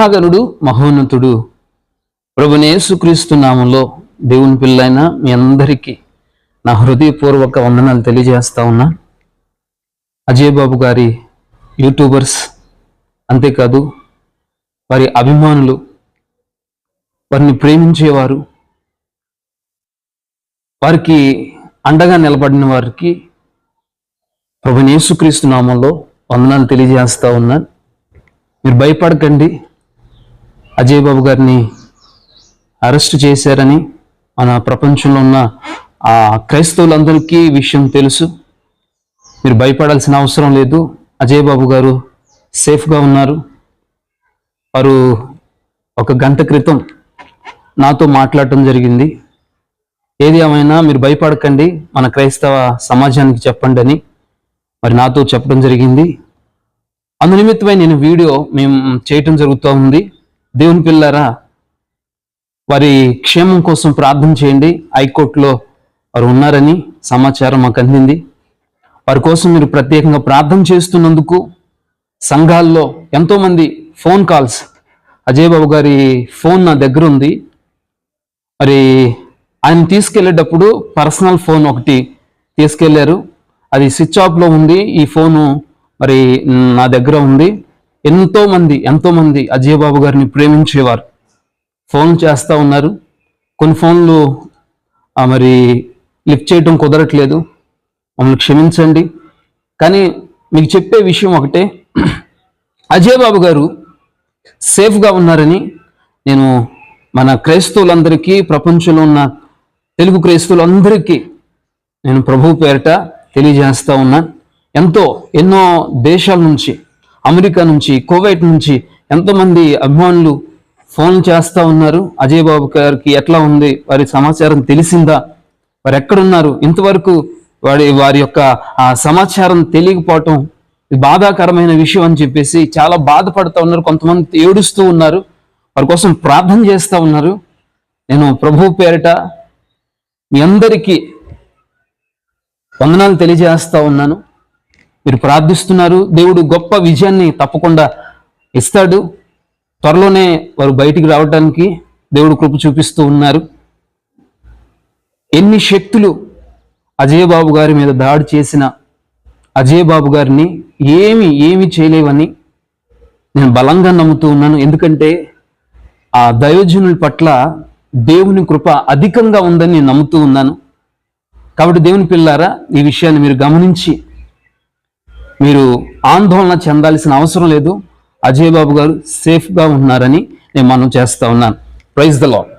మహాగణుడు మహోన్నతుడు. ప్రభునేసుక్రీస్తు నామంలో దేవుని పిల్లైన మీ అందరికీ నా హృదయపూర్వక వందనాలు తెలియజేస్తా ఉన్నా. అజయ్ బాబు గారి యూట్యూబర్స్ అంతేకాదు వారి అభిమానులు వారిని ప్రేమించేవారు వారికి అండగా నిలబడిన వారికి ప్రభునేసుక్రీస్తు నామంలో వందనాలు తెలియజేస్తా ఉన్నాను మీరు భయపడకండి. అజయ్ బాబు గారిని అరెస్ట్ చేశారని మన ప్రపంచంలో ఉన్న ఆ క్రైస్తవులందరికీ విషయం తెలుసు. మీరు భయపడాల్సిన అవసరం లేదు. అజయ్ బాబు గారు సేఫ్గా ఉన్నారు. వారు ఒక గంట క్రితం నాతో మాట్లాడటం జరిగింది. ఏది ఏమైనా మీరు భయపడకండి. మన క్రైస్తవ సమాజానికి చెప్పండి అని మరి నాతో చెప్పడం జరిగింది. అందు నిమిత్తమై నేను వీడియో మేము చేయటం జరుగుతూ ఉంది. దేవుని పిల్లరా వారి క్షేమం కోసం ప్రార్థన చేయండి. హైకోర్టులో వారు ఉన్నారని సమాచారం మాకు అందింది. వారి కోసం మీరు ప్రత్యేకంగా ప్రార్థన చేస్తున్నందుకు సంఘాల్లో ఎంతోమంది ఫోన్ కాల్స్ అజయ్ బాబు గారి ఫోన్ నా దగ్గర ఉంది. మరి ఆయన తీసుకెళ్ళేటప్పుడు పర్సనల్ ఫోన్ ఒకటి తీసుకెళ్ళారు. అది స్విచ్ ఆఫ్లో ఉంది. ఈ ఫోను మరి నా దగ్గర ఉంది. ఎంతో మంది ఎంతో మంది అజయ్ బాబు గారిని ప్రేమించేవారు. ఫోన్ చేస్తూ ఉన్నారు. కొన్ని ఫోన్లు ఆ, మరి లిఫ్ట్ చేయటం కుదరట్లేదు. మమ్మల్ని క్షమించండి. కానీ మీకు చెప్పే విషయం ఒకటే. అజయ్ బాబు గారు సేఫ్గా ఉన్నారని నేను మన క్రైస్తవులందరికీ ప్రపంచంలో ఉన్న తెలుగు క్రైస్తవులందరికీ నేను ప్రభు పేరిట తెలియజేస్తా ఉన్నా. ఎంతో ఎన్నో దేశాల నుంచి అమెరికా నుంచి కువైట్ నుంచి ఎంతోమంది అభిమానులు ఫోన్ చేస్తూ ఉన్నారు. అజయ్ బాబు గారికి ఎట్లా ఉంది? వారి సమాచారం తెలిసిందా? వారు ఎక్కడున్నారు? ఇంతవరకు వారి వారి యొక్క ఆ సమాచారం తెలియకపోవటం బాధాకరమైన విషయం అని చెప్పేసి చాలా బాధపడుతూ ఉన్నారు. కొంతమంది ఏడుస్తూ ఉన్నారు. వారి కోసం ప్రార్థన చేస్తూ ఉన్నారు. నేను ప్రభు పేరిట మీ అందరికీ వందనాలు తెలియజేస్తూ ఉన్నాను. మీరు ప్రార్థిస్తున్నారు. దేవుడు గొప్ప విజయాన్ని తప్పకుండా ఇస్తాడు. త్వరలోనే వారు బయటికి రావడానికి దేవుడు కృప చూపిస్తూ ఉన్నారు. ఎన్ని శక్తులు అజయ్ బాబు గారి మీద దాడి చేసిన అజయ్ బాబు గారిని ఏమి ఏమి చేయలేవని నేను బలంగా నమ్ముతూ ఉన్నాను. ఎందుకంటే ఆ దయోజనుల పట్ల దేవుని కృప అధికంగా ఉందని నేను నమ్ముతూ ఉన్నాను. కాబట్టి దేవుని పిల్లారా ఈ విషయాన్ని మీరు గమనించి మీరు ఆందోళన చెందాల్సిన అవసరం లేదు. అజయ్ బాబు గారు సేఫ్గా ఉన్నారని నేను మనం చేస్తూ ఉన్నాను. Praise the lord